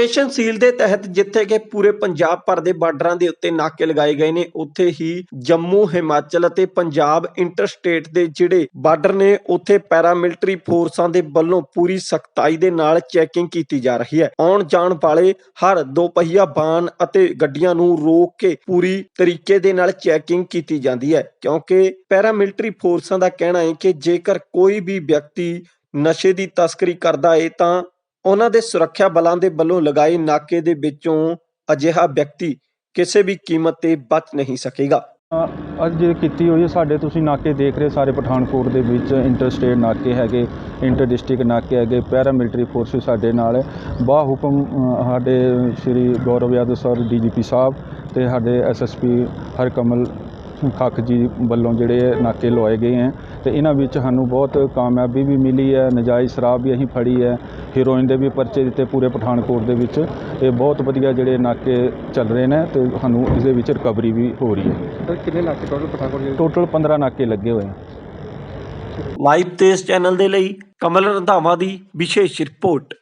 Operation ਸੀਲ ਦੇ ਤਹਿਤ ਜਿੱਥੇ ਕਿ ਪੂਰੇ ਪੰਜਾਬ ਭਰ ਦੇ ਬਾਰਡਰਾਂ ਦੇ ਉੱਤੇ ਨਾਕੇ ਲਗਾਏ ਗਏ ਨੇ, ਉੱਥੇ ਹੀ ਜੰਮੂ, ਹਿਮਾਚਲ ਅਤੇ ਪੰਜਾਬ ਇੰਟਰਸਟੇਟ ਦੇ ਜਿਹੜੇ ਬਾਰਡਰ ਨੇ, ਉੱਥੇ ਪੈਰਾਮਿਲਟਰੀ ਫੋਰਸਾਂ ਦੇ ਵੱਲੋਂ ਪੂਰੀ ਸਖਤਾਈ ਦੇ ਨਾਲ ਚੈਕਿੰਗ ਕੀਤੀ ਜਾ ਰਹੀ ਹੈ। ਆਉਣ ਜਾਣ ਵਾਲੇ ਹਰ ਦੋ ਪਹੀਆ ਵਾਹਨ ਅਤੇ ਗੱਡੀਆਂ ਨੂੰ ਰੋਕ ਕੇ ਪੂਰੀ ਤਰੀਕੇ ਦੇ ਨਾਲ ਚੈਕਿੰਗ ਕੀਤੀ ਜਾਂਦੀ ਹੈ, ਕਿਉਂਕਿ ਪੈਰਾਮਿਲਟਰੀ ਫੋਰਸਾਂ ਦਾ ਕਹਿਣਾ ਹੈ ਕਿ ਜੇਕਰ ਕੋਈ ਵੀ ਵਿਅਕਤੀ ਨਸ਼ੇ ਦੀ ਤਸਕਰੀ ਕਰਦਾ ਹੈ ਤਾਂ ਉਹਨਾਂ ਦੇ ਸੁਰੱਖਿਆ ਬਲਾਂ ਦੇ ਵੱਲੋਂ ਲਗਾਏ ਨਾਕੇ ਦੇ ਵਿੱਚੋਂ ਅਜਿਹਾ ਵਿਅਕਤੀ ਕਿਸੇ ਵੀ ਕੀਮਤ ਤੇ ਬਚ ਨਹੀਂ ਸਕੇਗਾ। ਅ, ਅੱਜ ਕੀਤੀ ਹੋਈ ਹੈ ਸਾਡੇ ਤੁਸੀਂ ਨਾਕੇ ਦੇਖ ਰਹੇ ਸਾਰੇ ਪਠਾਨਕੋਟ ਦੇ ਵਿੱਚ ਇੰਟਰ ਸਟੇਟ ਨਾਕੇ ਹੈਗੇ ਇੰਟਰ ਡਿਸਟ੍ਰਿਕਟ ਨਾਕੇ ਹੈਗੇ ਪੈਰਾ ਮਿਲਟਰੀ ਫੋਰਸਿਸ ਸਾਡੇ ਨਾਲ ਹੈ। ਬਾ ਹੁਕਮ ਅ, ਸਾਡੇ ਸ਼੍ਰੀ ਗੌਰਵ ਯਾਦਵ ਸਰ ਡੀਜੀਪੀ ਸਾਹਿਬ ਤੇ ਸਾਡੇ ਐਸਐਸਪੀ ਹਰਕਮਲ ਖੱਖ ਜੀ ਵੱਲੋਂ ਜਿਹੜੇ ਨਾਕੇ ਲਵਾਏ ਗਏ ਹੈ ਤੇ ਇਹਨਾਂ ਵਿੱਚ ਸਾਨੂੰ ਬਹੁਤ ਕਾਮਯਾਬੀ ਵੀ ਮਿਲੀ ਹੈ ਨਜਾਇਜ਼ ਸ਼ਰਾਬ ਵੀ ਅਸੀਂ ਫੜੀ ਹੈ। ਹੀਰੋਇਨ ਦੇ ਵੀ ਪਰਚੇ ਦਿੱਤੇ ਪੂਰੇ ਪਠਾਨਕੋਟ ਦੇ ਵਿੱਚ। ਇਹ ਬਹੁਤ ਵਧੀਆ ਜਿਹੜੇ ਨਾਕੇ ਚੱਲ ਰਹੇ ਨੇ ਤੇ ਸਾਨੂੰ ਇਸ ਦੇ ਵਿੱਚ ਰਿਕਵਰੀ ਵੀ ਹੋ ਰਹੀ ਹੈ। ਸਰ ਕਿੰਨੇ ਨਾਕੇ ਟੋਟਲ ਪਠਾਨਕੋਟ 'ਚ? ਟੋਟਲ 15 ਨਾਕੇ ਲੱਗੇ ਹੋਏ ਆ। ਲਾਈਵ ਤੇਜ਼ ਚੈਨਲ ਦੇ ਲਈ ਕਮਲ ਰੰਧਾਵਾ ਦੀ ਵਿਸ਼ੇਸ਼ ਰਿਪੋਰਟ